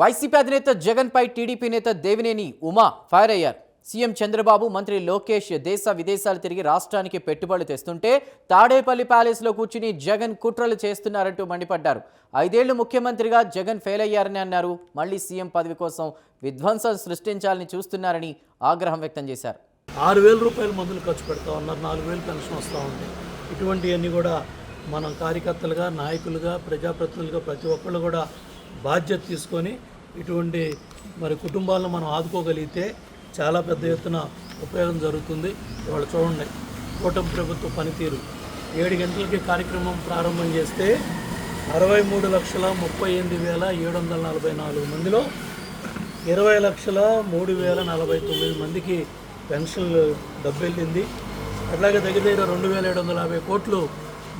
YCP అధినేత జగన్పై TDP నేత దేవినేని ఉమా ఫైర్ అయ్యారు. సీఎం చంద్రబాబు మంత్రి లోకేష్ దేశ విదేశాలు తిరిగి రాష్ట్రానికి పెట్టుబడులు తెస్తుంటే తాడేపల్లి ప్యాలెస్లో కూర్చుని జగన్ కుట్రలు చేస్తున్నారంటూ మండిపడ్డారు. ఐదేళ్ళు ముఖ్యమంత్రిగా జగన్ ఫెయిల్ అయ్యారని అన్నారు. మళ్ళీ సీఎం పదవి కోసం విధ్వంసం సృష్టించాలని చూస్తున్నారని ఆగ్రహం వ్యక్తం చేశారు. ఆరు వేల రూపాయలు మందులు ఖర్చు పెడతా ఉన్నారు. నాలుగు వేలు పెన్షన్ వస్తూ ఉంది. ఇటువంటివన్నీ కూడా మనం కార్యకర్తలుగా నాయకులుగా ప్రజాప్రతినిధులుగా ప్రతి ఒక్కళ్ళు కూడా బాధ్యత తీసుకొని ఇటువంటి మరి కుటుంబాలను మనం ఆదుకోగలిగితే చాలా పెద్ద ఎత్తున ఉపయోగం జరుగుతుంది. ఇవాళ చూడండి కూటమి ప్రభుత్వ పనితీరు. ఏడు గంటలకి కార్యక్రమం ప్రారంభం చేస్తే అరవై మూడు లక్షల ముప్పై ఎనిమిది వేల ఏడు వందల నలభై నాలుగు మందిలో ఇరవై లక్షల మూడు వేల నలభై తొమ్మిది మందికి పెన్షన్లు డబ్బు వెళ్ళింది అట్లాగే దగ్గర దగ్గర రెండు వేల ఏడు వందల యాభై కోట్లు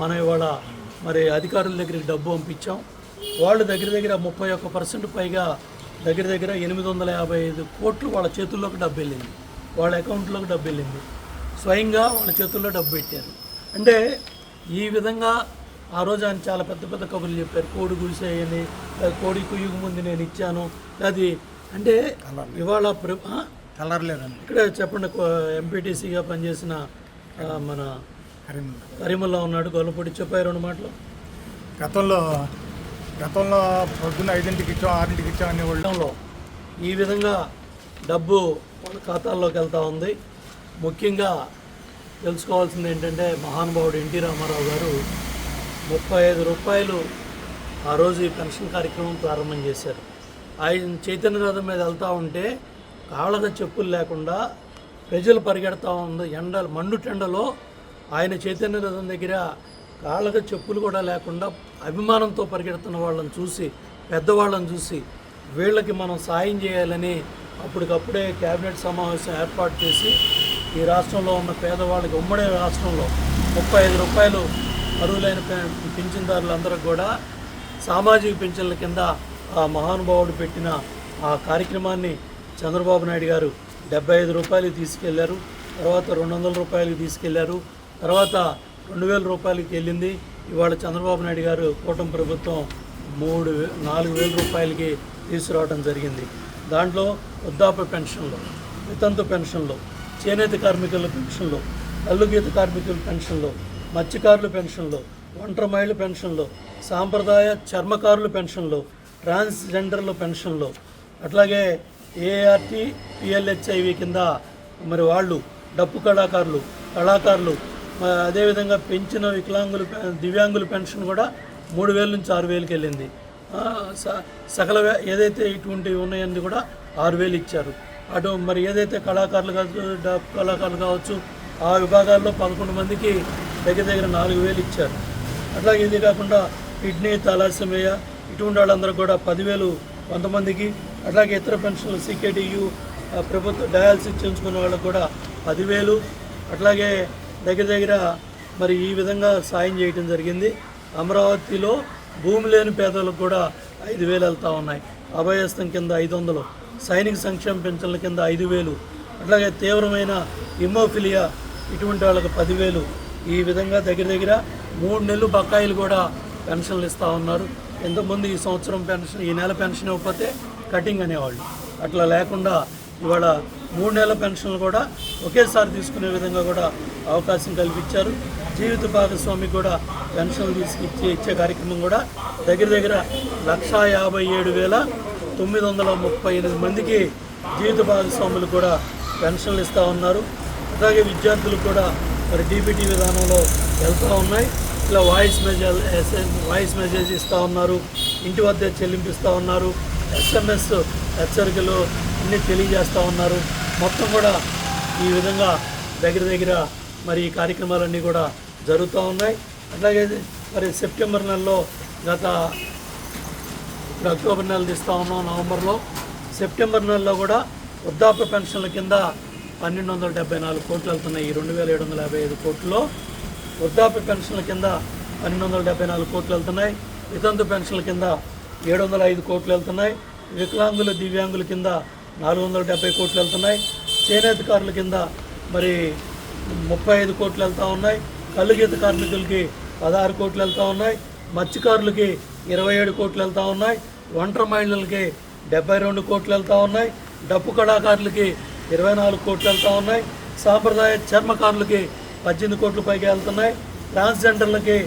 మనం ఇవాళ మరి అధికారుల దగ్గరికి డబ్బు పంపించాం. వాళ్ళు దగ్గర దగ్గర ముప్పై ఒక్క పర్సెంట్ పైగా దగ్గర దగ్గర ఎనిమిది వందల యాభై ఐదు కోట్లు వాళ్ళ చేతుల్లోకి డబ్బు వెళ్ళింది. వాళ్ళ అకౌంట్లోకి డబ్బు వెళ్ళింది. స్వయంగా వాళ్ళ చేతుల్లో డబ్బు పెట్టారు. అంటే ఈ విధంగా ఆ రోజు ఆయన చాలా పెద్ద పెద్ద కబుర్లు చెప్పారు. కోడి గుడిసేయని కోడి కుయ్యకు ముందు నేను ఇచ్చాను అది అంటే ఇవాళ? కలర్ లేదండి ఇక్కడ చెప్పండి ఎంపీటీసీగా పనిచేసిన మన కరీముల్లా ఉన్నాడు గొల్లపూడి చెప్పారు రెండు మాటలు. గతంలో గతంలో పొద్దున్న ఐదింటికి ఇచ్చాం ఆరింటికి ఇచ్చాం అనే వాళ్ళు. ఈ విధంగా డబ్బు మన ఖాతాల్లోకి వెళ్తూ ఉంది. ముఖ్యంగా తెలుసుకోవాల్సింది ఏంటంటే మహానుభావుడు ఎన్టీ రామారావు గారు ముప్పై ఐదు రూపాయలు ఆ రోజు ఈ పెన్షన్ కార్యక్రమం ప్రారంభం చేశారు. ఆయన చైతన్య రథం మీద వెళ్తూ ఉంటే కాళ్ళగా చెప్పులు లేకుండా ప్రజలు పరిగెడతా ఉంది. ఎండ మండుటెండలో ఆయన చైతన్య రథం దగ్గర కాళ్ళగా చెప్పులు కూడా లేకుండా అభిమానంతో పరిగెడుతున్న వాళ్ళని చూసి పెద్దవాళ్ళని చూసి వీళ్ళకి మనం సాయం చేయాలని అప్పటికప్పుడే క్యాబినెట్ సమావేశం ఏర్పాటు చేసి ఈ రాష్ట్రంలో ఉన్న పేదవాళ్ళకి ఉమ్మడి రాష్ట్రంలో ముప్పై ఐదు రూపాయలు అర్హులైన పె- పింఛన్దారులందరికీ కూడా సామాజిక పింఛన్ల కింద ఆ మహానుభావుడు పెట్టిన ఆ కార్యక్రమాన్ని చంద్రబాబు నాయుడు గారు డెబ్బై ఐదు రూపాయలు తీసుకెళ్ళారు తర్వాత రెండు వందల రూపాయలకి తీసుకెళ్ళారు తర్వాత రెండు వేల రూపాయలకి వెళ్ళింది. ఇవాళ చంద్రబాబు నాయుడు గారు కూటమి ప్రభుత్వం మూడు నాలుగు వేల రూపాయలకి తీసుకురావడం జరిగింది. దాంట్లో వృద్ధాప్య పెన్షన్లు వితంతు పెన్షన్లు చేనేత కార్మికుల పెన్షన్లు అల్లుగీత కార్మికుల పెన్షన్లు మత్స్యకారుల పెన్షన్లు ఒంటరి మహిళల పెన్షన్లు సాంప్రదాయ చర్మకారుల పెన్షన్లు ట్రాన్స్జెండర్ల పెన్షన్లు అట్లాగే ఏఆర్టీ పిఎల్హెచ్ఐవి కింద మరి వాళ్ళు డప్పు కళాకారులు కళాకారులు అదేవిధంగా పెంచిన వికలాంగులు దివ్యాంగుల పెన్షన్ కూడా మూడు వేల నుంచి ఆరు వేలకి వెళ్ళింది. స- సకల ఏదైతే ఇటువంటివి ఉన్నాయని కూడా ఆరు వేలు ఇచ్చారు. అటు మరి ఏదైతే కళాకారులు కావచ్చు డప్పు కళాకారులు కావచ్చు ఆ విభాగాల్లో పదకొండు మందికి దగ్గర దగ్గర నాలుగు వేలు ఇచ్చారు. అట్లాగే ఇది కాకుండా కిడ్నీ తలాసమేయ ఇటువంటి వాళ్ళందరూ కూడా పదివేలు కొంతమందికి అట్లాగే ఇతర పెన్షన్లు సీకేటీయు ప్రభుత్వ డయాలసిస్ చేయించుకున్న వాళ్ళకు కూడా పదివేలు అట్లాగే దగ్గర దగ్గర మరి ఈ విధంగా సాయం చేయటం జరిగింది. అమరావతిలో భూమి లేని పేదలకు కూడా ఐదు వేలు వెళ్తూ ఉన్నాయి. అభయస్థం కింద ఐదు వందలు సైనిక సంక్షేమ పెన్షన్ల కింద ఐదు వేలు అట్లాగే తీవ్రమైన ఇమోఫిలియా ఇటువంటి వాళ్ళకి పదివేలు ఈ విధంగా దగ్గర దగ్గర మూడు నెలలు బకాయిలు కూడా పెన్షన్లు ఇస్తూ ఉన్నారు. ఇంతకుముందు ఈ సంవత్సరం పెన్షన్ ఈ నెల పెన్షన్ ఇవ్వకపోతే కటింగ్ అనేవాళ్ళు. అట్లా లేకుండా ఇవాళ మూడు నెలల పెన్షన్లు కూడా ఒకేసారి తీసుకునే విధంగా కూడా అవకాశం కల్పించారు. జీవిత భాగస్వామి కూడా పెన్షన్లు తీసుకొచ్చి ఇచ్చే కార్యక్రమం కూడా దగ్గర దగ్గర లక్షా యాభై ఏడు వేల తొమ్మిది వందల ముప్పై ఎనిమిది మందికి జీవిత భాగస్వాములు కూడా పెన్షన్లు ఇస్తూ ఉన్నారు. అలాగే విద్యార్థులు కూడా మరి డీబీటీ విధానంలో వెళ్తూ ఉన్నాయి. ఇలా వాయిస్ మెసేజ్ వాయిస్ మెసేజ్ ఇస్తూ ఉన్నారు. ఇంటి వద్ద చెల్లింపిస్తూ ఉన్నారు. ఎస్ఎంఎస్ హెచ్చరికలు అన్నీ తెలియజేస్తూ ఉన్నారు. మొత్తం కూడా ఈ విధంగా దగ్గర దగ్గర మరి ఈ కార్యక్రమాలన్నీ కూడా జరుగుతూ ఉన్నాయి. అట్లాగే మరి సెప్టెంబర్ నెలలో గత అక్టోబర్ నెల తీస్తూ ఉన్నాం నవంబర్లో. సెప్టెంబర్ నెలలో కూడా వృద్ధాప్య పెన్షన్ల కింద పన్నెండు వందల డెబ్బై నాలుగు కోట్లు వెళ్తున్నాయి. ఈ రెండు వేల ఏడు వందల యాభై ఐదు కోట్లలో వృద్ధాప్య పెన్షన్ల కింద పన్నెండు వందల డెబ్బై నాలుగు కోట్లు వెళ్తున్నాయి. వితంతు పెన్షన్ల కింద ఏడు వందల ఐదు కోట్లు వెళ్తున్నాయి. వికలాంగుల దివ్యాంగుల కింద నాలుగు వందల డెబ్బై కోట్లు వెళ్తున్నాయి. చేనేతకారుల కింద మరి ముప్పై ఐదు కోట్లు వెళ్తూ ఉన్నాయి. కళ్ళుగీత కార్మికులకి పదహారు కోట్లు వెళ్తూ ఉన్నాయి. మత్స్యకారులకి ఇరవై ఏడు కోట్లు వెళ్తూ ఉన్నాయి. ఒంటరి మహిళలకి డెబ్బై రెండు కోట్లు వెళ్తూ ఉన్నాయి. డప్పు కళాకారులకి ఇరవై నాలుగు కోట్లు వెళ్తూ ఉన్నాయి. సాంప్రదాయ చర్మకారులకి పద్దెనిమిది కోట్ల పైకి వెళ్తున్నాయి. ట్రాన్స్జెండర్లకి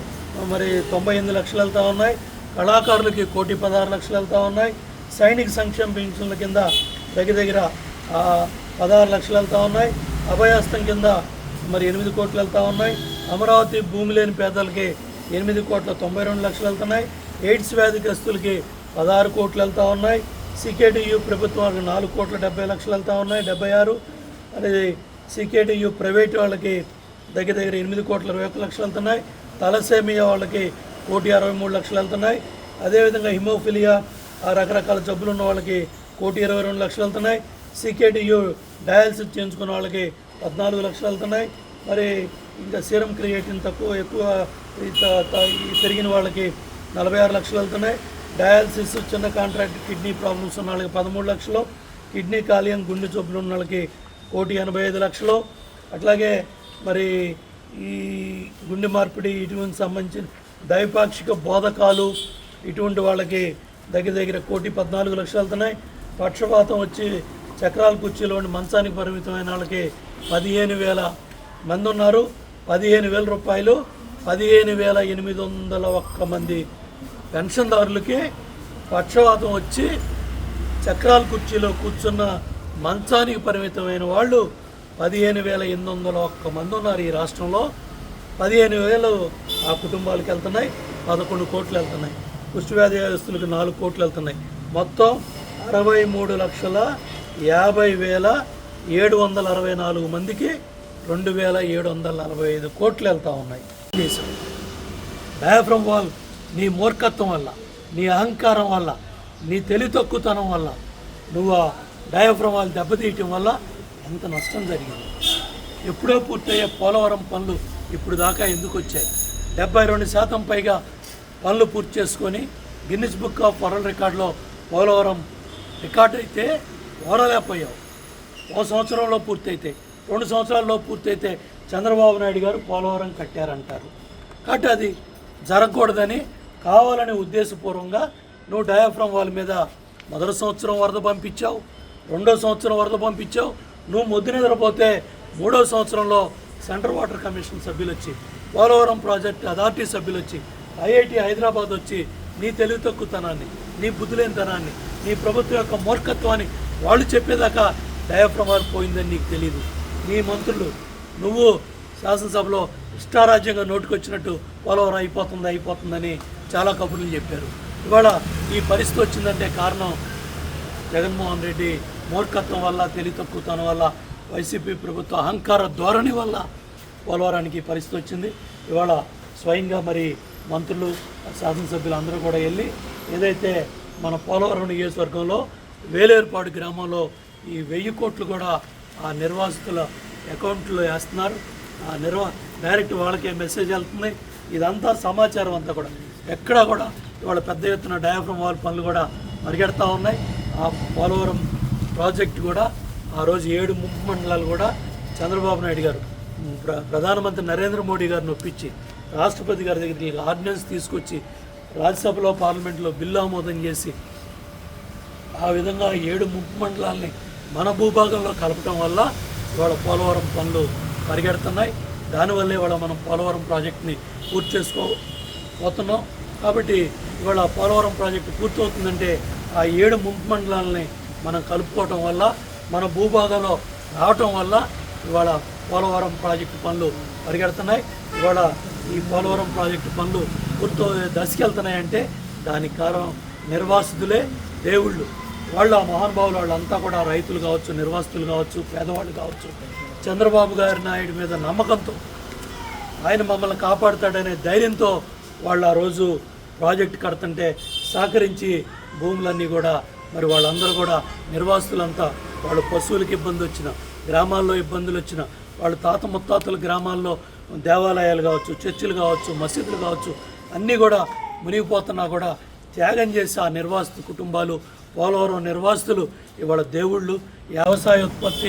మరి తొంభై ఎనిమిది లక్షలు వెళ్తూ ఉన్నాయి. కళాకారులకి కోటి పదహారు లక్షలు వెళ్తూ ఉన్నాయి. సైనిక సంక్షేమ పెన్షన్ల కింద దగ్గర దగ్గర పదహారు లక్షలు వెళ్తూ ఉన్నాయి. అభయాస్తం కింద మరి ఎనిమిది కోట్లు వెళ్తూ ఉన్నాయి. అమరావతి భూమి లేని పేదలకి ఎనిమిది కోట్ల తొంభై రెండు లక్షలు వెళ్తున్నాయి. ఎయిడ్స్ వ్యాధిగ్రస్తులకి పదహారు కోట్లు వెళ్తూ ఉన్నాయి. సికేటియు ప్రభుత్వానికి నాలుగు కోట్ల డెబ్బై లక్షలు వెళ్తూ ఉన్నాయి డెబ్బై ఆరు. అనేది సికేటియు ప్రైవేట్ వాళ్ళకి దగ్గర దగ్గర ఎనిమిది కోట్ల ఇరవై ఒక్క లక్షలు వెళ్తున్నాయి. తలసేమియా వాళ్ళకి కోటి అరవై మూడు లక్షలు వెళ్తున్నాయి. అదేవిధంగా హిమోఫిలియా ఆ రకరకాల జబ్బులు ఉన్న వాళ్ళకి కోటి ఇరవై రెండు లక్షలు వెళ్తున్నాయి. సికేటియు డయాలసిస్ చేయించుకున్న వాళ్ళకి పద్నాలుగు లక్షలు వెళ్తున్నాయి. మరి ఇంకా సీరం క్రియేటిన్ తక్కువ ఎక్కువ పెరిగిన వాళ్ళకి నలభై ఆరు లక్షలు వెళ్తున్నాయి. డయాలసిస్ చిన్న కాంట్రాక్ట్ కిడ్నీ ప్రాబ్లమ్స్ ఉన్న వాళ్ళకి పదమూడు లక్షలు. కిడ్నీ కాలియం గుండె చొప్పులు ఉన్న వాళ్ళకి కోటి ఎనభై ఐదు లక్షలు. అట్లాగే మరి ఈ గుండె మార్పిడి ఇటువంటి సంబంధించిన ద్వైపాక్షిక బోధకాలు ఇటువంటి వాళ్ళకి దగ్గర దగ్గర కోటి పద్నాలుగు లక్షలు వెళ్తున్నాయి. పక్షపాతం వచ్చి చక్రాల కుర్చీలో ఉండి మంచానికి పరిమితమైన వాళ్ళకి పదిహేను వేల మంది ఉన్నారు. పదిహేను వేల రూపాయలు పదిహేను వేల ఎనిమిది వందల ఒక్క మంది పెన్షన్దారులకి పక్షవాతం వచ్చి చక్రాల కుర్చీలో కూర్చున్న మంచానికి పరిమితమైన వాళ్ళు పదిహేను వేల ఎనిమిది వందల ఒక్క మంది ఉన్నారు ఈ రాష్ట్రంలో. పదిహేను వేలు ఆ కుటుంబాలకు వెళ్తున్నాయి పదకొండు కోట్లు వెళ్తున్నాయి. కుష్ఠవ్యాధి వ్యాధస్తులకు నాలుగు కోట్లు వెళ్తున్నాయి. మొత్తం అరవై మూడు లక్షల యాభై వేల ఏడు వందల అరవై నాలుగు మందికి రెండు వేల ఏడు వందల నలభై ఐదు కోట్లు వెళ్తూ ఉన్నాయి. డయాఫ్రమ్ వాల్ నీ మూర్ఖత్వం వల్ల నీ అహంకారం వల్ల నీ తెలివి వల్ల నువ్వు ఆ డయాఫ్రమ్ వాల్ దెబ్బతీయటం వల్ల ఎంత నష్టం జరిగింది. ఎప్పుడో పూర్తయ్యే పోలవరం పనులు ఇప్పుడు దాకా ఎందుకు వచ్చాయి? డెబ్బై రెండు శాతం పైగా పనులు పూర్తి చేసుకొని గిన్నిస్ బుక్ ఆఫ్ వరల్డ్ రికార్డులో పోలవరం రికార్డు అయితే ఓడలేకపోయావు. ఓ సంవత్సరంలో పూర్తయితే రెండు సంవత్సరాల్లో పూర్తయితే చంద్రబాబు నాయుడు గారు పోలవరం కట్టారంటారు. కాబట్టి అది జరగకూడదని కావాలని ఉద్దేశపూర్వకంగా నువ్వు డయాఫ్రమ్ వాళ్ళ మీద మొదటి సంవత్సరం వరద పంపించావు రెండో సంవత్సరం వరద పంపించావు నువ్వు మొద్దు నిద్రపోతే మూడో సంవత్సరంలో సెంట్రల్ వాటర్ కమిషన్ సభ్యులు వచ్చి పోలవరం ప్రాజెక్ట్ అథారిటీ సభ్యులు వచ్చి ఐఐటి హైదరాబాద్ వచ్చి నీ తెలివి తక్కువతనాన్ని నీ బుద్ధిలేనితనాన్ని నీ ప్రభుత్వం యొక్క మూర్ఖత్వాన్ని వాళ్ళు చెప్పేదాకా డయాఫ్రమాల్ పోయిందని నీకు తెలియదు నీ మంత్రులు నువ్వు శాసనసభలో ఇష్టారాజ్యంగా నోటుకొచ్చినట్టు పోలవరం అయిపోతుంది అయిపోతుందని చాలా కబుర్లు చెప్పారు. ఇవాళ ఈ పరిస్థితి వచ్చిందంటే కారణం జగన్మోహన్ రెడ్డి మూర్ఖత్వం వల్ల తెలివి తక్కువతనం వల్ల వైసీపీ ప్రభుత్వ అహంకార ధోరణి వల్ల పోలవరానికి పరిస్థితి వచ్చింది. ఇవాళ స్వయంగా మరి మంత్రులు శాసనసభ్యులు అందరూ కూడా వెళ్ళి ఏదైతే మన పోలవరం నియోజకవర్గంలో వేలేరుపాడు గ్రామంలో ఈ వెయ్యి కోట్లు కూడా ఆ నిర్వాసితుల అకౌంట్లో వేస్తున్నారు. ఆ నిర్వా డైరెక్ట్ వాళ్ళకే మెసేజ్ వెళ్తుంది. ఇదంతా సమాచారం అంతా కూడా. ఎక్కడా కూడా ఇవాళ పెద్ద ఎత్తున డయాఫ్రమ్ వాల్ పనులు కూడా పరిగెడతా ఉన్నాయి. ఆ పోలవరం ప్రాజెక్ట్ కూడా ఆ రోజు ఏడు ముప్పు మండలాలు కూడా చంద్రబాబు నాయుడు గారు ప్ర ప్రధానమంత్రి నరేంద్ర మోడీ గారిని ఒప్పించి రాష్ట్రపతి గారి దగ్గరికి ఆర్డినెన్స్ తీసుకొచ్చి రాజ్యసభలో పార్లమెంట్లో బిల్లు ఆమోదం చేసి ఆ విధంగా ఏడు ముప్పు మండలాల్ని మన భూభాగంలో కలపడం వల్ల ఇవాళ పోలవరం పనులు పరిగెడుతున్నాయి. దానివల్లే ఇవాళ మనం పోలవరం ప్రాజెక్ట్ని పూర్తి చేసుకోపోతున్నాం కాబట్టి ఇవాళ పోలవరం ప్రాజెక్టు పూర్తవుతుందంటే ఆ ఏడు ముంపు మండలాలని మనం కలుపుకోవటం వల్ల మన భూభాగంలో రావటం వల్ల ఇవాళ పోలవరం ప్రాజెక్టు పనులు పరిగెడుతున్నాయి. ఇవాళ ఈ పోలవరం ప్రాజెక్టు పనులు గుర్తు దశకెళ్తున్నాయంటే దానికి కారణం నిర్వాసితులే దేవుళ్ళు. వాళ్ళు ఆ మహానుభావులు వాళ్ళంతా కూడా రైతులు కావచ్చు నిర్వాసితులు కావచ్చు పేదవాళ్ళు కావచ్చు. చంద్రబాబు గారి నాయుడు మీద నమ్మకంతో ఆయన మమ్మల్ని కాపాడుతాడనే ధైర్యంతో వాళ్ళు ఆ రోజు ప్రాజెక్ట్ కడుతుంటే సహకరించి భూములన్నీ కూడా మరి వాళ్ళందరూ కూడా నిర్వాసితులంతా వాళ్ళు పశువులకి ఇబ్బంది వచ్చిన గ్రామాల్లో ఇబ్బందులు వచ్చిన వాళ్ళ తాత ముత్తాతల గ్రామాల్లో దేవాలయాలు కావచ్చు చర్చిలు కావచ్చు మసీదులు కావచ్చు అన్నీ కూడా మునిగిపోతున్నా కూడా త్యాగం చేసి ఆ నిర్వాసిత కుటుంబాలు పోలవరం నిర్వాసితులు ఇవాళ దేవుళ్ళు వ్యవసాయ ఉత్పత్తి